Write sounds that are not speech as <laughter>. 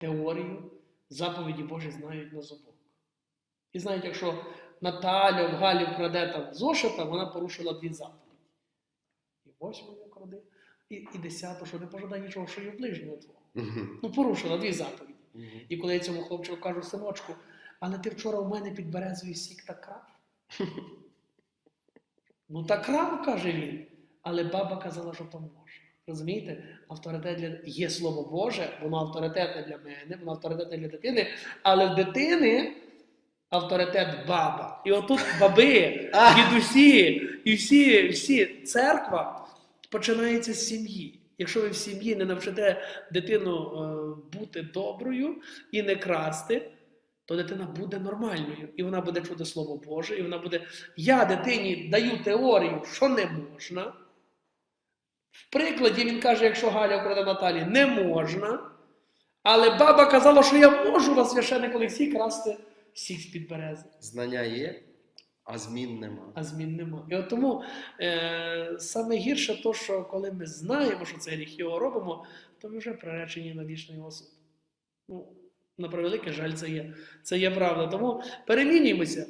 теорію, заповіді Божі знають на зубок. І знають, якщо Наталя в Галі вкраде там зошита, вона порушила дві заповіді. І восьму не вкради, і, і десяту, що не пожадай нічого, що є ближнього твого. Ну, порушила дві заповіді. І коли я цьому хлопчику кажу, синочку, але ти вчора у мене під березовий сік так крав. <laughs> ну так крав, каже він. Але баба казала, що то можна. Розумієте? Авторитет для є слово Боже, воно авторитетне для мене, воно авторитетне для дитини, але в дитини авторитет баба. І отут баби, <laughs> дідусі, і всі, всі церква починається з сім'ї. Якщо ви в сім'ї не навчите дитину е, бути доброю і не красти, то дитина буде нормальною. І вона буде чути Слово Боже, і вона буде. Я дитині даю теорію, що не можна. В прикладі він каже, якщо Галя вкраде Наталі, не можна. Але баба казала, що я можу вас священник Олексій красти сік з-під берези. Знання є, а змін нема. А змін нема. І от тому е, саме гірше то, що коли ми знаємо, що це гріх, його робимо, то ми вже приречені на вічний осуд. Ну, на превеликий жаль, це є. Це є правда. Тому перемінюємося.